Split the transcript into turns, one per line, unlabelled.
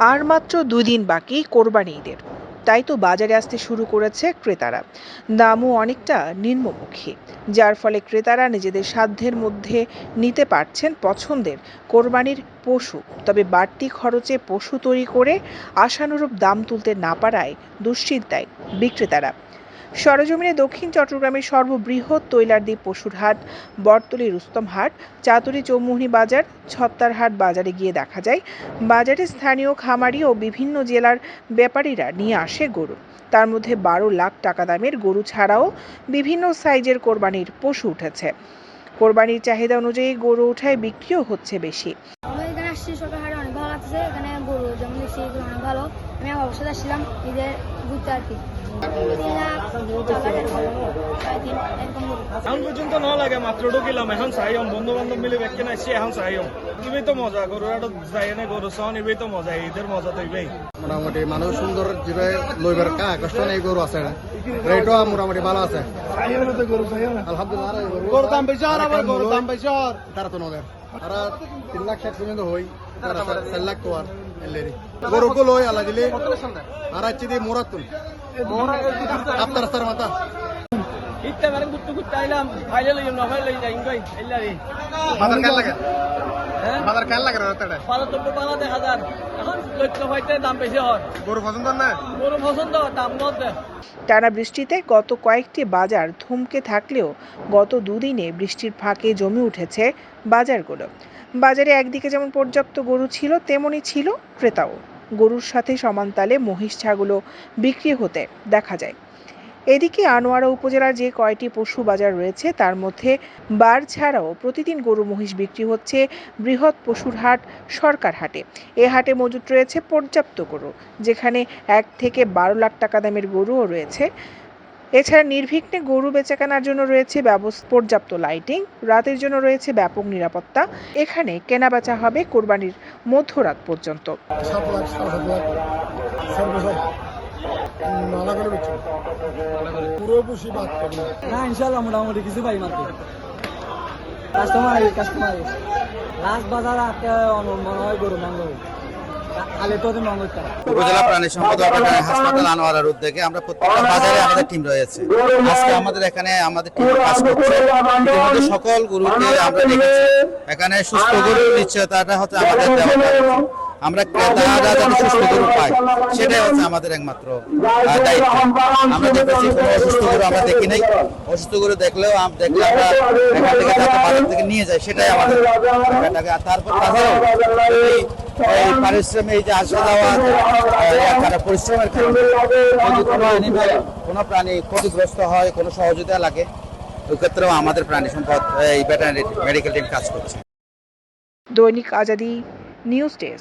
আর মাত্র দুদিন বাকি কোরবানি ঈদের। তাই তো বাজারে আসতে শুরু করেছে ক্রেতারা। দামও অনেকটা নিম্নমুখী, যার ফলে ক্রেতারা নিজেদের সাধ্যের মধ্যে নিতে পারছেন পছন্দের কোরবানির পশু। তবে বাড়তি খরচে পশু তৈরি করে আশানুরূপ দাম তুলতে না পারায় দুশ্চিন্তায় বিক্রেতারা। সরজমিনে দক্ষিণ চট্টগ্রামের সর্ববৃহৎ তৈলারদ্বীপ পশুর হাট বটতলী রুস্তম হাট, চাতুরি চৌমুহনী বাজার ছত্তারহাট বাজারে গিয়ে দেখা যায়। বাজারে স্থানীয় খামারি ও বিভিন্ন জেলার ব্যাপারীরা নিয়ে আসে গরু। তার মধ্যে বারো লাখ টাকা দামের গরু ছাড়াও বিভিন্ন সাইজের কোরবানির পশু উঠেছে। কোরবানির চাহিদা অনুযায়ী গরু উঠায় বিক্রিও হচ্ছে বেশি।
এখানে আসছি অনেক ভালো। গরু আমি আমার অবশ্যই আসছিলাম ঈদের ঘুরতে আর কি। গরু
এখন পর্যন্ত ন লাগে মাত্র ঢুকিলাম। এখন চাইম বন্ধু বান্ধব মিলে ব্যাগ কিনে আসছি এখন চাইম ইবেই তো মজা গরু আটো যাই না গরু চাওন ইবেই তো মজা ঈদের মজা তো ইবেই
মোটামুটি মানুষ সুন্দর যেভাবে লইবার কা কষ্ট নেই গরু আছে। রেটও মোটামুটি ভালো আছে। আলহামদুলিল্লাহ আর
গরুর দাম বেশি আর আবার গরুর দাম বেশি আর
তারা তো নদের তারা তিন লাখ ষাট পর্যন্ত হই তারা চার- লাখ তো আর এলেরি গরুকে লই আল্লাহ দিলে। আর দিয়ে মোরাত আপনার রাস্তার মাথা।
ইত্যা মানে ঘুরতে ঘুরতে আইলাম। ফাইলে লই না ফাইলে লই যাই ইঙ্গাই এল্লারি
বাজার কেন লাগে।
হ্যাঁ?
বাজার কেন লাগে রাস্তাটা
পালা তো পালা দেখা যার। এখন লক্ষ্য পাইতে দাম বেশি হয়
গরু পছন্দ না?
গরু পছন্দ দাম কত
টানা বৃষ্টিতে গত কয়েকটি বাজার থমকে থাকলেও গত দুদিনে বৃষ্টির ফাঁকে জমে উঠেছে বাজারগুলো। বাজারে একদিকে যেমন পর্যাপ্ত গরু ছিল, তেমনি ছিল ক্রেতাও। গরুর সাথে সমানতালে মহিষ ছাগলও বিক্রি হতে দেখা যায়। এদিকে আনোয়ারা উপজেলার যে কয়টি পশু বাজার রয়েছে, তার মধ্যে বার ছাড়াও প্রতিদিন গরু মহিষ বিক্রি হচ্ছে বৃহৎ পশুর হাট, সরকার হাটে। এ হাটে মজুত রয়েছে পর্যাপ্ত গরু, যেখানে এক থেকে বারো লাখ টাকা দামের গরুও রয়েছে। এছাড়া নির্বিঘ্নে গরু বেচাকেনার জন্য রয়েছে পর্যাপ্ত লাইটিং রাতের জন্য রয়েছে ব্যাপক নিরাপত্তা। এখানে কেনাবেচা হবে কোরবানির মধ্যরাত পর্যন্ত।
মোটামুটি কিছু পাই মাত্র। কাস্টমার কাস্টমার লাস্ট বাজার মনে হয় গরু
উপজেলা প্রাণী সম্পদ হাসপাতাল আনোয়ারার উদ্যোগে আমরা প্রত্যেকটা বাজারে আমাদের টিম রয়েছে। আজকে আমাদের এখানে আমাদের টিম কাজ করছে। ইতিমধ্যে সকল গরুকে আমরা দেখেছি, এখানে সুস্থ গরুর নিশ্চয়তাটা হচ্ছে আমাদের দেওয়া। আমরা ক্রেতারা যাতে সুস্থ গরু পাই, সেটাই হচ্ছে আমাদের একমাত্র দায়িত্ব। আমরা দেখেছি, কোনো অসুস্থ গরু আমরা দেখি নাই। অসুস্থ গরু দেখলেও দেখলে আমরা এখান থেকে বাজার থেকে নিয়ে যাই, সেটাই আমাদের। তারপর তাছাড়াও এই এই পারিশ্রমিক যে আসা যাওয়া পরিশ্রমের কারণে যদি কোনো অ্যানিমেল কোনো প্রাণী ক্ষতিগ্রস্ত হয় কোনো সহযোগিতা লাগে ওই ক্ষেত্রেও আমাদের প্রাণী সম্পদ এই ভেটেরিনারি মেডিকেল টিম কাজ করছে।
দৈনিক আজাদি নিউজ ডেস্ক।